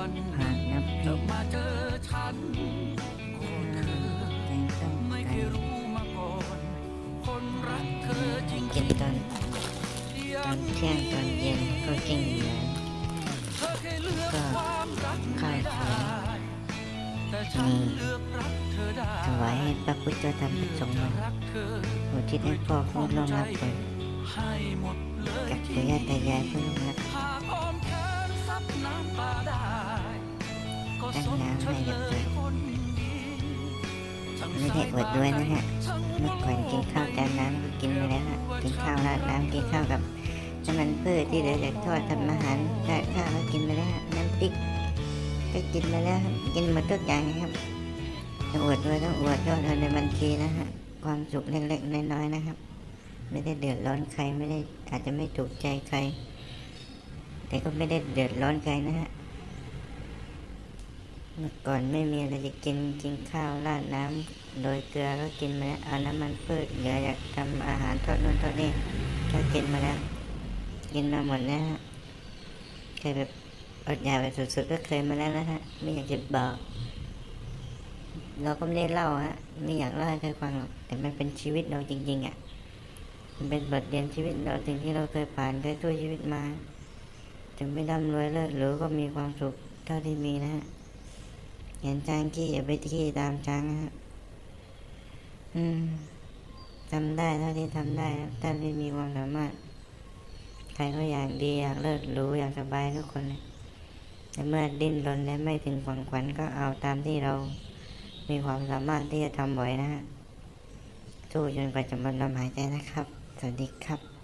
วันหากนับเพจะชรมาเจอฉันก็เธอไม่เคยรู้มาก่อน คนรักเธอจริงกินตอนตอนเที่ยงตอนเย็นก็กินอยู่แล้วเธอเคยเลือกความรักข้าวได้สวยแต่ฉันมีถวายให้พระพุทธธรรมประสงค์จะมารักเธออุทิศให้พ่อผู้ล่วงลับไปให้หมดเลยกับปู่ย่าตายายผู้ล่วงลับ ไม่ได้อวดด้วยนะฮะเมื่อก่อนกินข้าวจานน้ำก็กินไปแล้วฮะกินข้าวราดน้ำกินข้าวกับน้ำมันพืชที่เหลือจากทอดทำอาหารราดข้าวก็กินไปแล้วน้ำพริกก็กินไปแล้วครับกินหมดทุกอย่างครับต้องอวดด้วยต้องอวดยอดเอาในบัญชีนะฮะความสุขเล็กๆน้อยๆนะครับ ไม่ได้เดือดร้อนใครไม่ได้อาจจะไม่ถูกใจใคร แต่ก็ไม่ได้เดือดร้อนใครนะฮะ เมื่อก่อนไม่มีอะไรจะกินกินข้าวราดน้ำโดยเกลือก็กินมาแล้วเอาน้ำมันพืชเหลือจากทำอาหารทอดนู่นทอดนี่ก็กินมาแล้วกินมาหมดแล้วฮะเคยแบบอดอยากแบบสุดๆก็เคยมาแล้วนะฮะไม่อยากจะบอกเราก็ไม่ได้เล่าฮะไม่อยากเล่าให้ใครฟังหรอกแต่มันเป็นชีวิตเราจริง ๆอะมันเป็นบทเรียนชีวิตเราสิ่งที่เราเคยผ่านเคยสู้ชีวิตมา ถึงไม่ร่ำรวยเลิศหรือก็มีความสุขเท่าที่มีนะฮะ เห็นช้างขี้อย่าไปขี้ตามช้างนะฮะอืมทำได้เท่าที่ทำได้ถ้าไม่มีความสามารถ ใครก็อยากดีอยากเลิศรู้อยากสบายทุกคนเลยแต่เมื่อดิ้นรนและไม่ถึงฝังขวัญก็เอาตามที่เรา มีความสามารถที่จะทำไหวนะฮะสู้จนกว่าจะหมดลมหายใจนะครับ สวัสดีครับ